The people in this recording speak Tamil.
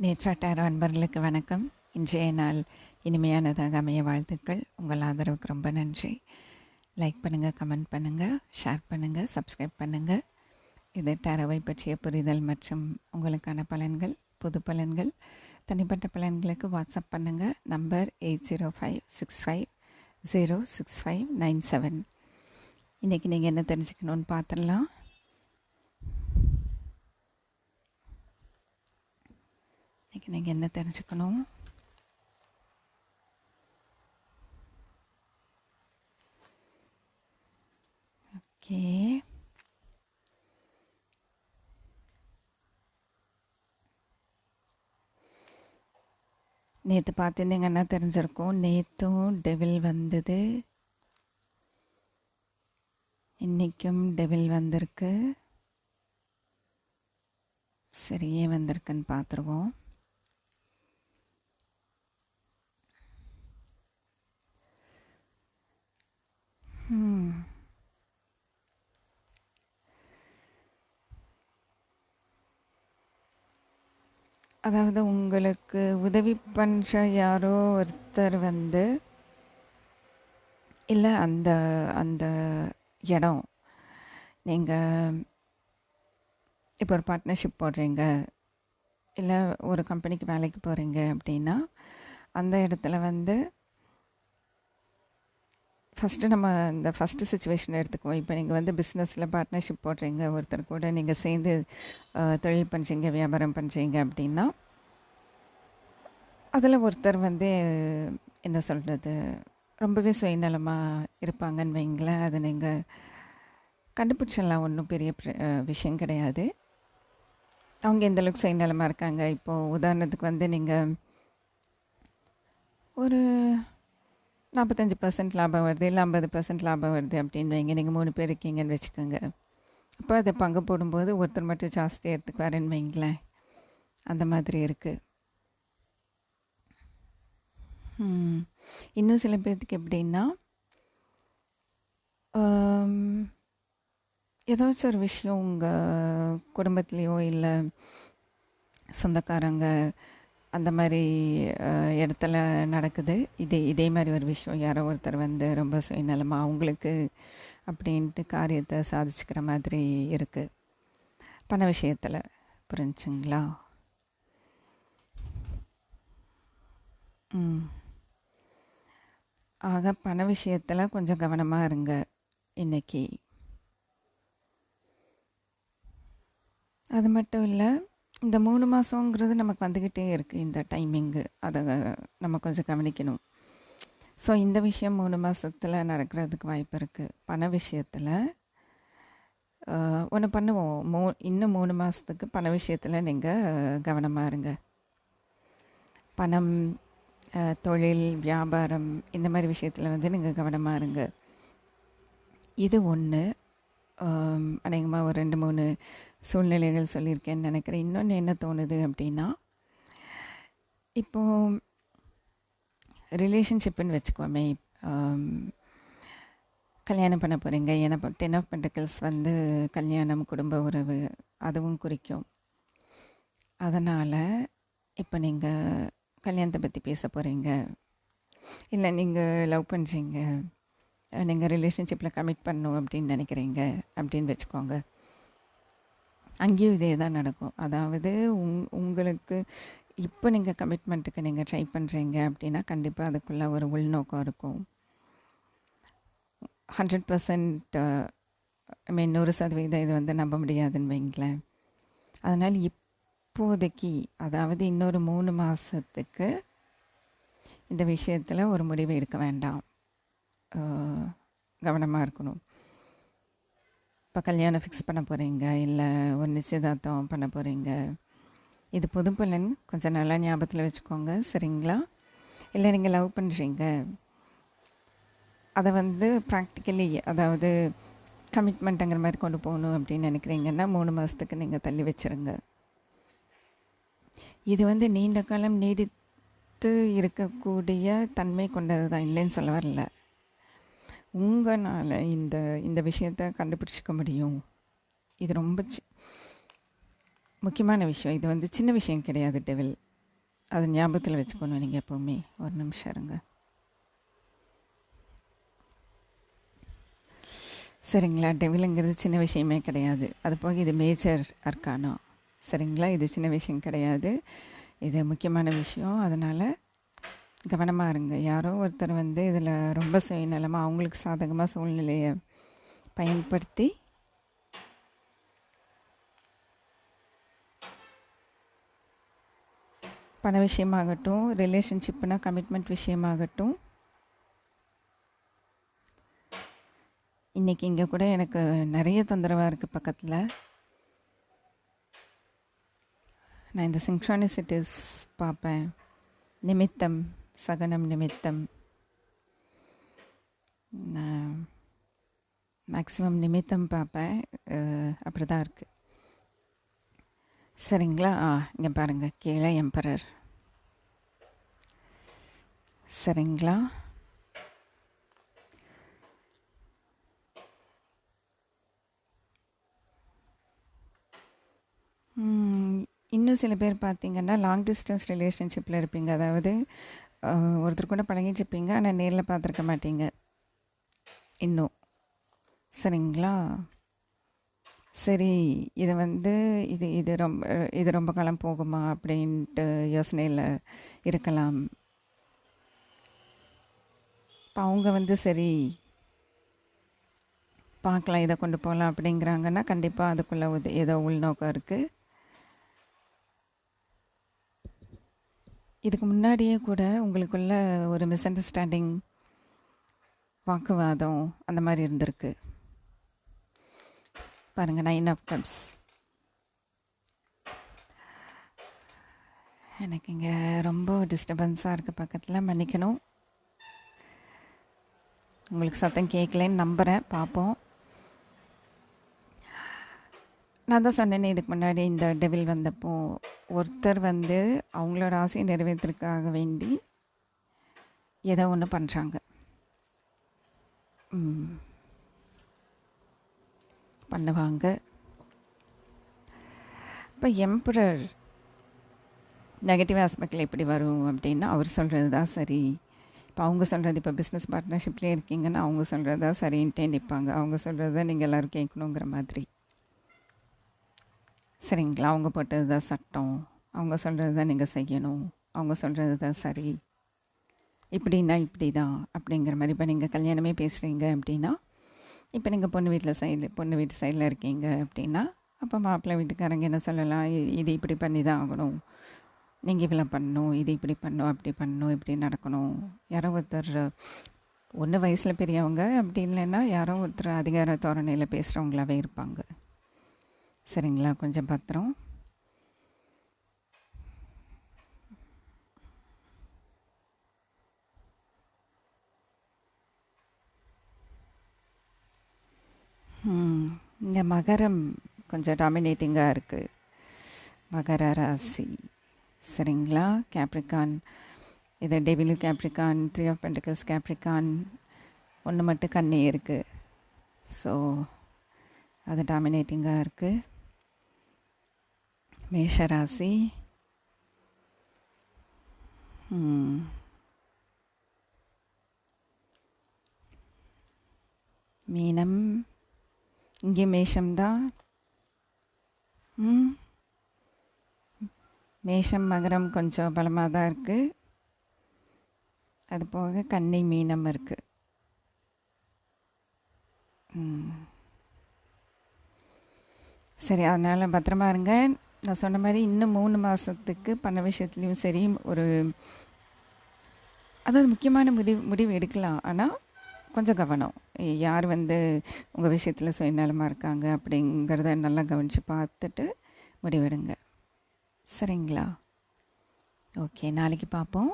நேச்சாட்டார் அன்பர்களுக்கு வணக்கம். இன்றைய நாள் இனிமையானதாக அமைய வாழ்த்துக்கள். உங்கள் ஆதரவுக்கு ரொம்ப நன்றி. லைக் பண்ணுங்கள் கமெண்ட் பண்ணுங்கள் ஷேர் பண்ணுங்கள் சப்ஸ்கிரைப் பண்ணுங்கள் இது டேரோவை பற்றிய புரிதல் மற்றும் உங்களுக்கான பலன்கள் புது பலன்கள். தனிப்பட்ட பலன்களுக்கு வாட்ஸ்அப் பண்ணுங்கள் number eight zero five six five zero six five nine seven இன்றைக்கி நீங்கள் என்ன தெரிஞ்சுக்கணுன்னு பார்த்துடலாம். இன்றைக்கி நீங்கள் என்ன தெரிஞ்சுக்கணும்? ஓகே. நேற்று பார்த்துருந்தீங்கன்னா தெரிஞ்சிருக்கும்? நேற்றும் டெவில் வந்தது. இன்றைக்கும் டெவில் வந்திருக்கு. சரியே வந்திருக்குன்னு பார்த்துருவோம் Hmm. அதாவது உங்களுக்கு உதவி பண்ணுற யாரோ ஒருத்தர் வந்து இல்லை அந்த அந்த இடம் நீங்கள் இப்போ ஒரு பார்ட்னர்ஷிப் போடுறீங்க இல்லை ஒரு கம்பெனிக்கு வேலைக்கு போகிறீங்க அப்படின்னா அந்த இடத்துல வந்து ஃபஸ்ட்டு நம்ம இந்த ஃபஸ்ட்டு சுச்சுவேஷன் எடுத்துக்குவோம். இப்போ நீங்கள் வந்து பிஸ்னஸில் பார்ட்னர்ஷிப் போடுறீங்க ஒருத்தர் கூட நீங்கள் சேர்ந்து தொழில் பண்ணுறீங்க வியாபாரம் பண்ணுறீங்க அப்படின்னா அதில் ஒருத்தர் வந்து என்ன சொல்கிறது ரொம்பவே சுயநலமாக இருப்பாங்கன்னு வைங்களேன். அது நீங்கள் கண்டுபிடிச்சிடலாம். ஒன்றும் பெரிய விஷயம் கிடையாது. அவங்க எந்த அளவுக்கு சுயநலமாக இருக்காங்க? இப்போது உதாரணத்துக்கு வந்து நீங்கள் ஒரு நாற்பத்தஞ்சு பர்சன்ட் லாபம் வருது இல்லை ஐம்பது பர்சன்ட் லாபம் வருது அப்படின்னு வைங்க. நீங்கள் மூணு பேர் இருக்கீங்கன்னு வச்சுக்கோங்க. அப்போ அதை பங்கு போடும்போது ஒருத்தர் மட்டும் ஜாஸ்தி எடுத்துக்குவாருன்னு வைங்களேன். அந்த மாதிரி இருக்குது இன்னும் சில பேர்த்துக்கு எப்படின்னா ஏதாச்சும் ஒரு விஷயம் உங்கள் குடும்பத்துலேயோ இல்லை சொந்தக்காரங்க அந்த மாதிரி இடத்துல நடக்குது. இதே இதே மாதிரி ஒரு விஷயம். யாரோ ஒருத்தர் வந்து ரொம்ப சுயநலமாக அவங்களுக்கு அப்படின்ட்டு காரியத்தை சாதிச்சுக்கிற மாதிரி இருக்குது பண விஷயத்தில் புரிஞ்சுங்களா? ம். ஆக பண விஷயத்தில் கொஞ்சம் கவனமாக இருங்க இன்னைக்கு. அது மட்டும் இல்லை இந்த மூணு மாதங்கிறது நமக்கு வந்துக்கிட்டே இருக்குது இந்த டைமிங்கு அதை நம்ம கொஞ்சம் கவனிக்கணும். ஸோ இந்த விஷயம் மூணு மாதத்தில் நடக்கிறதுக்கு வாய்ப்பு இருக்குது பண விஷயத்தில் ஒன்று பண்ணுவோம். மூ இன்னும் மூணு மாதத்துக்கு பண விஷயத்தில் நீங்கள் கவனமாக இருங்க. பணம் தொழில் வியாபாரம் இந்த மாதிரி விஷயத்தில் வந்து நீங்கள் கவனமாக இருங்க. இது ஒன்று அநேகமாக ஒரு ரெண்டு மூணு சூழ்நிலைகள் சொல்லியிருக்கேன்னு நினைக்கிறேன். இன்னொன்று என்ன தோணுது அப்படின்னா இப்போது ரிலேஷன்ஷிப்புன்னு வச்சுக்கோமே கல்யாணம் பண்ண போகிறீங்க ஏன்னா டென் ஆஃப் பென்டக்கிள்ஸ் வந்து கல்யாணம் குடும்ப உறவு அதுவும் குறிக்கும். அதனால் இப்போ நீங்கள் கல்யாணத்தை பற்றி பேச போகிறீங்க இல்லை நீங்கள் லவ் பண்ணுறீங்க நீங்கள் ரிலேஷன்ஷிப்பில் கமிட் பண்ணணும் அப்படின்னு நினைக்கிறீங்க அப்படின்னு வச்சுக்கோங்க. அங்கேயும் இதே தான் நடக்கும். அதாவது உங் உங்களுக்கு இப்போ நீங்கள் கமிட்மெண்ட்டுக்கு நீங்கள் ட்ரை பண்ணுறீங்க அப்படின்னா கண்டிப்பாக அதுக்குள்ளே ஒரு உள்நோக்கம் இருக்கும். ஹண்ட்ரட் பர்சன்ட் ஐ மீன் நூறு சதவீதம் இது வந்து நம்ப முடியாதுன்னு வைங்களேன். அதனால் இப்போதைக்கு அதாவது இன்னொரு மூணு மாதத்துக்கு இந்த விஷயத்தில் ஒரு முடிவு எடுக்க வேண்டாம். கவனமாக இருக்கணும். இப்போ கல்யாணம் ஃபிக்ஸ் பண்ண போகிறீங்க இல்லை ஒரு நிச்சயதார்த்தம் பண்ண போகிறீங்க இது புது பலன். கொஞ்சம் நல்லா ஞாபகத்தில் வச்சுக்கோங்க. சரிங்களா? இல்லை நீங்கள் லவ் பண்ணுறீங்க அதை வந்து ப்ராக்டிக்கலி அதாவது கமிட்மெண்ட்டுங்கிற மாதிரி கொண்டு போகணும் அப்படின்னு நினைக்கிறீங்கன்னா மூணு மாதத்துக்கு நீங்கள் தள்ளி வச்சுருங்க. இது வந்து நீண்ட காலம் நீடித்து இருக்கக்கூடிய தன்மை கொண்டது தான் இல்லைன்னு சொல்ல வரல. உங்களால் இந்த இந்த விஷயத்தை கண்டுபிடிச்சிக்க முடியும். இது ரொம்ப சி- முக்கியமான விஷயம். இது வந்து சின்ன விஷயம் கிடையாது டெவில் அதை ஞாபகத்தில் வச்சுக்கணும் நீங்கள் எப்போவுமே. ஒரு நிமிஷம் இருங்க. சரிங்களா? டெவிலுங்கிறது சின்ன விஷயமே கிடையாது. அது போக இது மேஜர் அர்க்கானா சரிங்களா? இது சின்ன விஷயம் கிடையாது. இது முக்கியமான விஷயம். அதனால் கவனமாக இருங்க. யாரோ ஒருத்தர் வந்து இதில் ரொம்ப சுயநலமாக அவங்களுக்கு சாதகமாக சூழ்நிலையை பயன்படுத்தி பண விஷயமாகட்டும் ரிலேஷன்ஷிப்னா கமிட்மெண்ட் விஷயமாகட்டும். இன்றைக்கி இங்கே கூட எனக்கு நிறைய தொந்தரவாக இருக்குது பக்கத்தில். நான் இந்த சிங்க்ரானிசிட்டிஸ் பார்ப்பேன். நிமித்தம் சகனம் நிமித்தம். மேக்ஸிமம் நிமித்தம் பார்ப்பேன். அப்படி தான் இருக்குது சரிங்களா? ஆ இங்கே பாருங்கள் கீழே எம்பரர். சரிங்களா? இன்னும் சில பேர் பார்த்தீங்கன்னா லாங் டிஸ்டன்ஸ் ரிலேஷன்ஷிப்பில் இருப்பீங்க. அதாவது ஒருத்தர் கூட பழகிட்டு இருப்பீங்க ஆனால் நேரில் பார்த்துருக்க மாட்டீங்க. இன்னும். சரிங்களா? சரி இது வந்து இது இது ரொம்ப இது ரொம்ப காலம் போகுமா அப்படின்ட்டு யோசனையில் இருக்கலாம். இப்போ அவங்க வந்து சரி பார்க்கலாம் இதை கொண்டு போகலாம் அப்படிங்கிறாங்கன்னா கண்டிப்பாக அதுக்குள்ளே ஏதோ உள்நோக்கம் இருக்குது இதுக்கு முன்னாடியே கூட உங்களுக்குள்ள ஒரு மிஸ் அண்டர்ஸ்டாண்டிங் வாக்குவாதம் அந்த மாதிரி இருந்திருக்கு. பாருங்கள் நைன் ஆஃப் கப்ஸ் எனக்கு இங்கே ரொம்ப டிஸ்டர்பன்ஸாக இருக்குது பக்கத்தில் மன்னிக்கணும். உங்களுக்கு சத்தம் கேட்கலன்னு நம்புகிறேன் பார்ப்போம் நான் தான் சொன்னேனே இதுக்கு முன்னாடி இந்த டெவில் வந்தப்போ ஒருத்தர் வந்து அவங்களோட ஆசையை நிறைவேற்றுறதுக்காக வேண்டி ஏதோ ஒன்று பண்ணுறாங்க பண்ணுவாங்க. இப்போ எம்பரர் நெகட்டிவ் ஆஸ்பெக்டில் எப்படி வரும் அப்படின்னா அவர் சொல்கிறது தான் சரி. இப்போ அவங்க சொல்கிறது இப்போ பிஸ்னஸ் பார்ட்னர்ஷிப்லேயே இருக்கீங்கன்னா அவங்க சொல்கிறது தான் சரின்ட்டே நிற்பாங்க அவங்க சொல்கிறது தான் நீங்கள் எல்லோரும் கேட்கணுங்கிற மாதிரி. சரிங்களா அவங்க போட்டது தான் சட்டம். அவங்க சொல்கிறது தான் நீங்கள் செய்யணும். அவங்க சொல்கிறது தான் சரி. இப்படின்னா இப்படி தான் அப்படிங்கிற மாதிரி. இப்போ நீங்கள் கல்யாணமே பேசுகிறீங்க அப்படின்னா இப்போ நீங்கள் பொண்ணு வீட்டில் சைடில் பொண்ணு வீட்டு சைடில் இருக்கீங்க அப்படின்னா அப்போ மாப்பிள்ளை வீட்டுக்காரங்க என்ன சொல்லலாம்? இது இப்படி பண்ணி தான் ஆகணும். நீங்கள் இவ்வளோ பண்ணணும் இது இப்படி பண்ணும் அப்படி பண்ணணும் இப்படி நடக்கணும். யாரோ ஒருத்தர் ஒன்று வயசில் பெரியவங்க அப்படி இல்லைன்னா யாரோ ஒருத்தர் அதிகார தோரணையில் பேசுகிறவங்களாவே இருப்பாங்க. சரிங்களா கொஞ்சம் பத்திரம். இந்த மகரம் கொஞ்சம் டாமினேட்டிங்காக இருக்குது மகர ராசி. சரிங்களா கேப்ரிகான் இது devil Capricorn three of pentacles Capricorn ஒன்று மட்டும் கண்ணி இருக்குது ஸோ அது டாமினேட்டிங்காக இருக்குது மேஷராசி. மீனம். இங்கே மேஷம்தான் மேஷம் மகரம் கொஞ்சம் பலமாக தான் இருக்குது அது போக கன்னி மீனம் இருக்குது சரி அதனால் பத்திரமா இருங்க. நான் சொன்ன மாதிரி இன்னும் மூணு மாதத்துக்கு பண்ண விஷயத்துலேயும் சரி ஒரு அதாவது முக்கியமான முடிவு முடிவு எடுக்கலாம். ஆனால் கொஞ்சம் கவனம். யார் வந்து உங்கள் விஷயத்தில் சுயநலமாக இருக்காங்க அப்படிங்கிறத நல்லா கவனித்து பார்த்துட்டு முடிவெடுங்க. சரிங்களா? ஓகே நாளைக்கு பார்ப்போம்.